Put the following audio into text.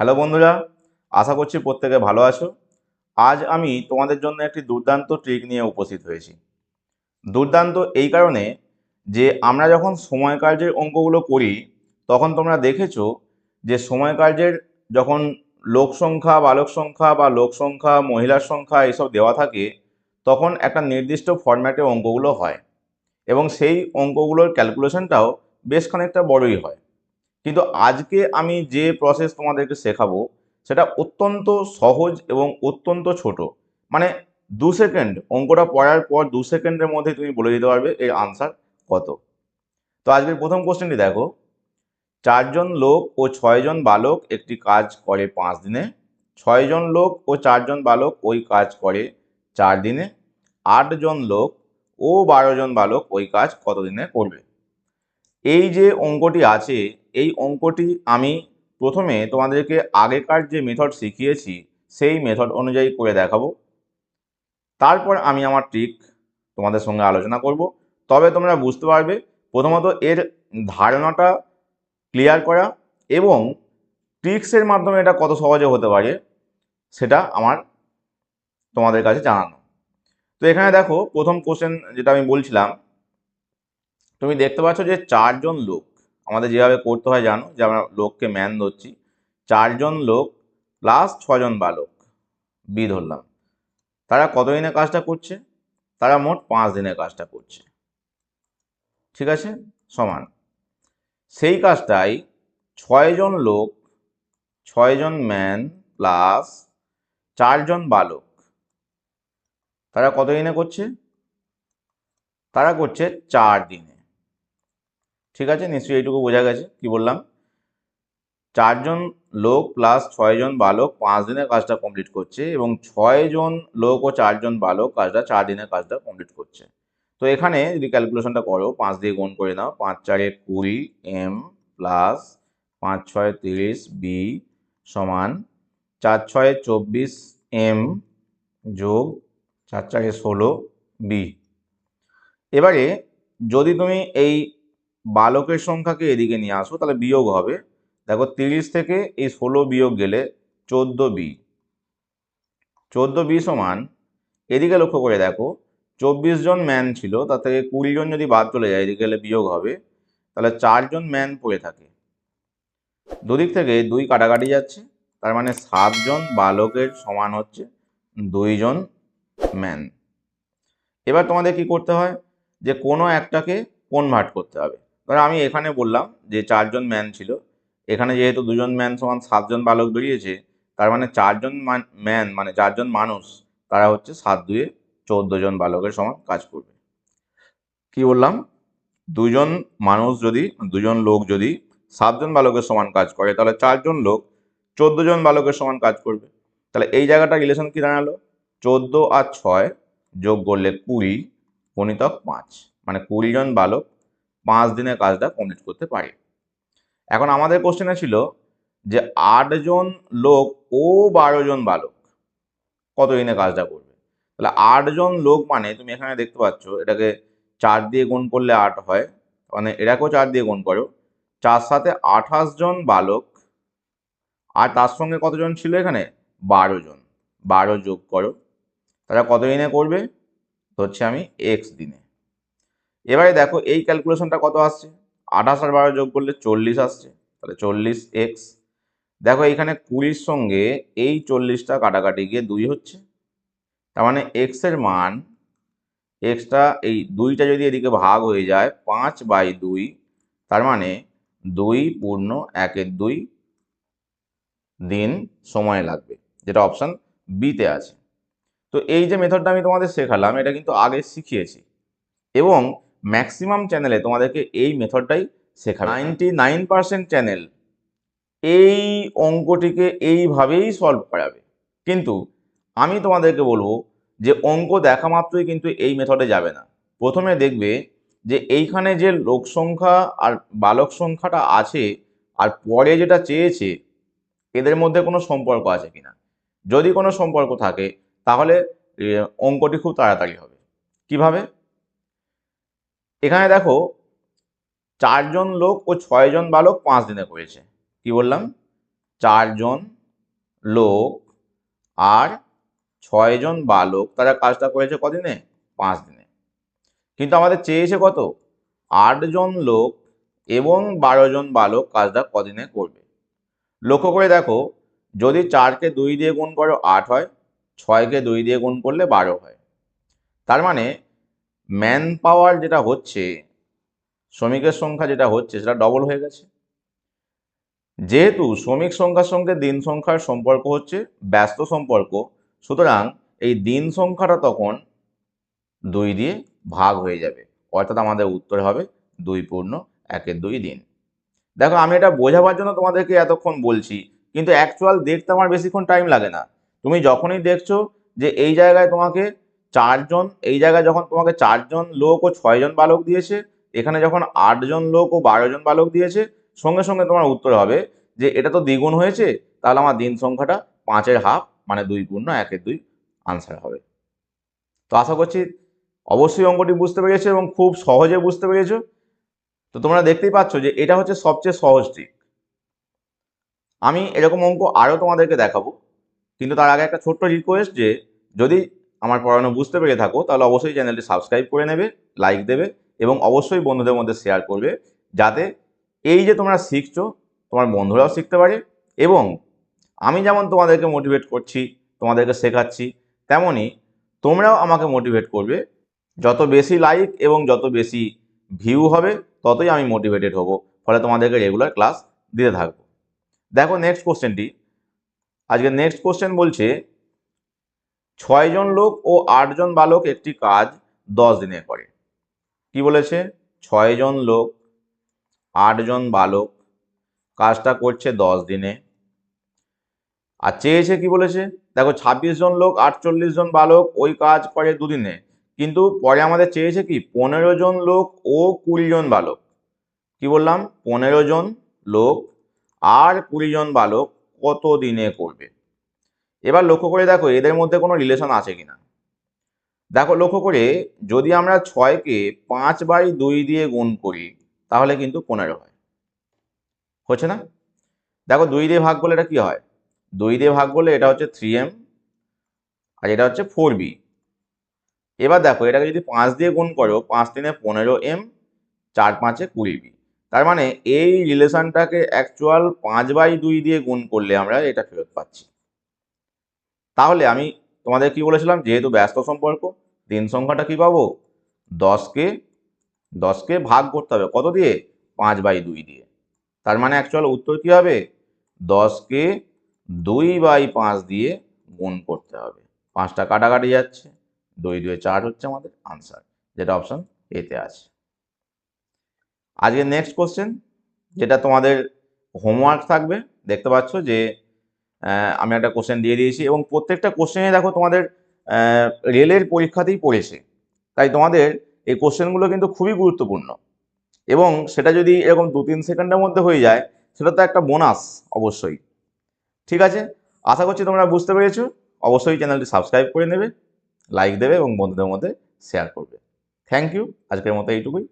Hello বন্ধুরা, আশা করছি প্রত্যেকে ভালো আছো। আজ আমি তোমাদের জন্য একটি দুর্দান্ত ট্রিক নিয়ে উপস্থিত হয়েছি। দুর্দান্ত এই কারণে যে আমরা যখন সময় কার্যের অঙ্কগুলো করি, তখন তোমরা দেখেছ যে সময় কার্যের যখন লোক সংখ্যা, বালক সংখ্যা বা লোক সংখ্যা, মহিলার সংখ্যা এইসব দেওয়া থাকে, তখন একটা নির্দিষ্ট ফরম্যাটে অঙ্কগুলো হয় এবং সেই অঙ্কগুলোর ক্যালকুলেশনটাও বেশ খানিকটা বড়ই হয়। কিন্তু আজকে আমি যে প্রসেস তোমাদেরকে শেখাবো, সেটা অত্যন্ত সহজ এবং অত্যন্ত ছোট। মানে দু সেকেন্ড অঙ্কটা পড়ার পর দু সেকেন্ডের মধ্যে তুমি বলে দিতে পারবে এর আনসার কত। তো আজকের প্রথম কোশ্চেনটি দেখো। চারজন লোক ও ছয়জন বালক একটি কাজ করে পাঁচ দিনে। ছয়জন লোক ও চারজন বালক ওই কাজ করে চার দিনে। আটজন লোক ও বারো জন বালক ওই কাজ কত দিনে করবে? এই যে অঙ্কটি আছে, এই অঙ্কটি আমি প্রথমে তোমাদেরকে আগেকার যে মেথড শিখিয়েছি, সেই মেথড অনুযায়ী করে দেখাবো। তারপর আমি আমার ট্রিক তোমাদের সঙ্গে আলোচনা করব। তবে তোমরা বুঝতে পারবে, প্রথমত এর ধারণাটা ক্লিয়ার করা এবং ট্রিক্সের মাধ্যমে এটা কত সহজে হতে পারে, সেটা আমার তোমাদের কাছে জানানো। তো এখানে দেখো, প্রথম কোশ্চেন যেটা আমি বলছিলাম তুমি দেখতে পাচ্ছ যে চারজন লোক, আমাদের যেভাবে করতে হয় জানো, যে আমরা লোককে ম্যান ধরছি। চারজন লোক প্লাস ছজন বালক বি ধরলাম। তারা কত দিনে কাজটা করছে? তারা মোট পাঁচ দিনের কাজটা করছে। ঠিক আছে? সমান। সেই কাজটাই ছয়জন লোক, ছয়জন ম্যান প্লাস চারজন বালক, তারা কত দিনে করছে? তারা করছে চার দিনে। ঠিক আছে? নিশ্চয়ই এইটুকু বোঝা গেছে। কি বললাম? চারজন লোক প্লাস ছয়জন বালক পাঁচ দিনের কাজটা কমপ্লিট করছে এবং ছয়জন লোক ও চারজন বালক কাজটা চার দিনের কাজটা কমপ্লিট করছে। তো এখানে যদি ক্যালকুলেশনটা করো, পাঁচ দিয়ে গুণ করে নাও, পাঁচ চারে কুড়ি, এম প্লাস পাঁচ ছয় তিরিশ, বি সমান চার ছয় চব্বিশ, এম যোগ চার চারে ষোলো, বি। এবারে যদি তুমি এই বালকের সংখ্যাকে এদিকে নিয়ে আসো, তাহলে বিয়োগ হবে। দেখো তিরিশ থেকে এই ষোলো বিয়োগ গেলে চোদ্দ বি। চোদ্দ বি সমান, এদিকে লক্ষ্য করে দেখো, চব্বিশ জন ম্যান ছিল, তার থেকে কুড়ি জন যদি বাদ চলে যায়, এদিকে গেলে বিয়োগ হবে। তাহলে চারজন ম্যান পড়ে থাকে। দুদিক থেকে দুই কাটাকাটি যাচ্ছে, তার মানে সাতজন বালকের সমান হচ্ছে দুইজন ম্যান। এবার তোমাদের কি করতে হয়? যে কোনো একটাকে কনভার্ট করতে হবে? ধরো আমি এখানে বললাম যে চারজন ম্যান ছিল। এখানে যেহেতু দুজন ম্যান সমান সাতজন বালক বেরিয়েছে, তার মানে চারজন ম্যান মানে চারজন মানুষ, তারা হচ্ছে সাত দুয়ে চোদ্দ জন বালকের সমান কাজ করবে। কি বললাম? দুজন মানুষ যদি, দুজন লোক যদি সাতজন বালকের সমান কাজ করে, তাহলে চারজন লোক চোদ্দ জন বালকের সমান কাজ করবে। তাহলে এই জায়গাটা রিলেশন কি দাঁড়াল? চোদ্দ আর ছয় যোগ করলে কুড়ি, গণিতক পাঁচ মানে কুড়ি জন বালক পাঁচ দিনে কাজটা কমপ্লিট করতে পারি। এখন আমাদের কোশ্চেনে ছিল যে আটজন লোক ও বারো জন বালক কত দিনে কাজটা করবে? তাহলে আটজন লোক মানে তুমি এখানে দেখতে পাচ্ছ এটাকে চার দিয়ে গুণ করলে আট হয় মানে এটাকেও চার দিয়ে গুণ করো। চার সাথে আঠাশ জন বালক আর তার সঙ্গে কতজন ছিল এখানে? বারো জন। বারো যোগ করো। তারা কত দিনে করবে? হচ্ছে আমি এক্স দিনে। এবারে দেখো এই ক্যালকুলেশনটা কত আসছে? আঠাশ আর বারো যোগ করলে চল্লিশ আসছে। তাহলে চল্লিশ এক্স দেখো এখানে কুড়ির সঙ্গে এই চল্লিশটা কাটাকাটি গিয়ে দুই হচ্ছে। তার মানে এক্সের মান এক্সটা এই দুইটা যদি এদিকে ভাগ হয়ে যায় পাঁচ বাই দুই, তার মানে দুই পূর্ণ একের দুই দিন সময় লাগবে, যেটা অপশান বিতে আছে। তো এই যে মেথডটা আমি তোমাদের শেখালাম, এটা কিন্তু আগে শিখিয়েছি। এবং ম্যাক্সিমাম চ্যানেলে তোমাদেরকে এই মেথডটাই শেখাবে। নাইনটি নাইন পার্সেন্ট চ্যানেল এই অঙ্কটিকে এইভাবেই সলভ করাবে। কিন্তু আমি তোমাদেরকে বলব যে অঙ্ক দেখা মাত্রই কিন্তু এই মেথডে যাবে না। প্রথমে দেখবে যে এইখানে যে লোক সংখ্যা আর বালক সংখ্যাটা আছে আর পরে যেটা চেয়েছে, এদের মধ্যে কোনো সম্পর্ক আছে কিনা। যদি কোনো সম্পর্ক থাকে, তাহলে অঙ্কটি খুব তাড়াতাড়ি হবে। কীভাবে? এখানে দেখো, চারজন লোক ও ছয়জন বালক পাঁচ দিনে করেছে। কি বললাম? চারজন লোক আর ছয়জন বালক। তারা কাজটা করেছে কদিনে? পাঁচ দিনে। কিন্তু আমাদের চেয়েছে কত? আটজন লোক এবং বারো জন বালক কাজটা কদিনে করবে। লক্ষ্য করে দেখো, যদি চারকে দুই দিয়ে গুণ করো আট হয়, ছয়কে দুই দিয়ে গুণ করলে বারো হয়। তার মানে ম্যান পাওয়ার যেটা হচ্ছে, শ্রমিকের সংখ্যা যেটা হচ্ছে, সেটা ডবল হয়ে গেছে। যেহেতু শ্রমিক সংখ্যার সঙ্গে দিন সংখ্যার সম্পর্ক হচ্ছে, ব্যস্ত সম্পর্ক, সুতরাং এই দিন সংখ্যাটা তখন দুই দিয়ে ভাগ হয়ে যাবে। অর্থাৎ আমাদের উত্তর হবে দুই পূর্ণ একের দুই দিন। দেখো, আমি এটা বোঝাবার জন্য তোমাদেরকে এতক্ষণ বলছি, কিন্তু অ্যাকচুয়াল দেখতে আমার বেশিক্ষণ টাইম লাগে না। তুমি যখনই দেখছ যে এই জায়গায় তোমাকে চারজন, এই জায়গায় যখন তোমাকে চারজন লোক ও ছয়জন বালক দিয়েছে, এখানে যখন আটজন লোক ও বারো জন বালক দিয়েছে, সঙ্গে সঙ্গে তোমার উত্তর হবে যে এটা তো দ্বিগুণ হয়েছে, তাহলে আমার দিন সংখ্যাটা পাঁচের হাফ মানে দুই পূর্ণ একের দুই আনসার হবে। তো আশা করছি অবশ্যই অঙ্কটি বুঝতে পেরেছ এবং খুব সহজে বুঝতে পেরেছ। তো তোমরা দেখতেই পাচ্ছ যে এটা হচ্ছে সবচেয়ে সহজ ট্রিক আমি এরকম অঙ্ক আরও তোমাদেরকে দেখাবো, কিন্তু তার আগে একটা ছোট্ট রিকোয়েস্ট যে যদি আমার পড়ানো বুঝতে পেরে থাকো, তাহলে অবশ্যই চ্যানেলটি সাবস্ক্রাইব করে নেবে, লাইক দেবে এবং অবশ্যই বন্ধুদের মধ্যে শেয়ার করবে যাতে এই যে তোমরা শিখছো, তোমার বন্ধুরাও শিখতে পারে এবং আমি যেমন তোমাদেরকে মোটিভেট করছি, তোমাদেরকে শেখাচ্ছি তেমনই তোমরাও আমাকে মোটিভেট করবে। যত বেশি লাইক এবং যত বেশি ভিউ হবে, ততই আমি মোটিভেটেড হব। ফলে তোমাদেরকে রেগুলার ক্লাস দিতে থাকব। দেখো নেক্সট কোশ্চেনটি আজকে নেক্সট কোশ্চেন বলছে ছয়জন লোক ও আটজন বালক একটি কাজ দশ দিনে করে। কি বলেছে? ছয়জন লোক আটজন বালক কাজটা করছে দশ দিনে। আর চেয়েছে কি বলেছে? দেখো, ছাব্বিশ জন লোক, আটচল্লিশ জন বালক ওই কাজ করে দুদিনে। কিন্তু পরে আমাদের চেয়েছে কি? পনেরো জন লোক ও কুড়ি জন বালক। কি বললাম? পনেরো জন লোক আর কুড়ি জন বালক কত দিনে করবে? এবার লক্ষ্য করে দেখো, এদের মধ্যে কোনো রিলেশন আছে কিনা? দেখো, লক্ষ্য করে যদি আমরা ছয়কে পাঁচ বাই দুই দিয়ে গুণ করি, তাহলে কিন্তু পনেরো হয়। হচ্ছে না? দেখো, দুই দিয়ে ভাগ করলে এটা কি হয়? দুই দিয়ে ভাগ করলে এটা হচ্ছে থ্রি এম আর এটা হচ্ছে ফোর বি এবার দেখো, এটাকে যদি পাঁচ দিয়ে গুণ করো, পাঁচ তিনে পনেরো এম চার পাঁচে কুড়ি বি তার মানে এই রিলেশনটাকে অ্যাকচুয়াল পাঁচ বাই দুই দিয়ে গুণ করলে আমরা এটা ফেরত পাচ্ছি। তাহলে আমি তোমাদের কি বলেছিলাম? যেহেতু ব্যস্ত সম্পর্ক, দিন সংখ্যাটা কি পাবো? দশকে দশকে ভাগ করতে হবে। কত দিয়ে? পাঁচ বাই দুই দিয়ে। তার মানে অ্যাকচুয়াল উত্তর কি হবে? দশকে দুই বাই পাঁচ দিয়ে গুণ করতে হবে। পাঁচটা কাটাকাটি যাচ্ছে। দুই দুই চার হচ্ছে আমাদের আনসার যেটা অপশন এতে আছে। আজকে নেক্সট কোশ্চেন যেটা তোমাদের হোমওয়ার্ক থাকবে, দেখতে পাচ্ছ যে আমি একটা কোশ্চেন দিয়ে দিয়েছি এবং প্রত্যেকটা কোশ্চেনে দেখো তোমাদের রেলের পরীক্ষাতেই পড়েছে। তাই তোমাদের এই কোশ্চেনগুলো কিন্তু খুবই গুরুত্বপূর্ণ। এবং সেটা যদি এরকম দু তিন সেকেন্ডের মধ্যে হয়ে যায়, সেটা তো একটা বোনাস অবশ্যই। ঠিক আছে? আশা করছি তোমরা বুঝতে পেরেছ। অবশ্যই চ্যানেলটি সাবস্ক্রাইব করে নেবে লাইক দেবে এবং বন্ধুদের মধ্যে শেয়ার করবে। থ্যাংক ইউ আজকের মতো এইটুকুই।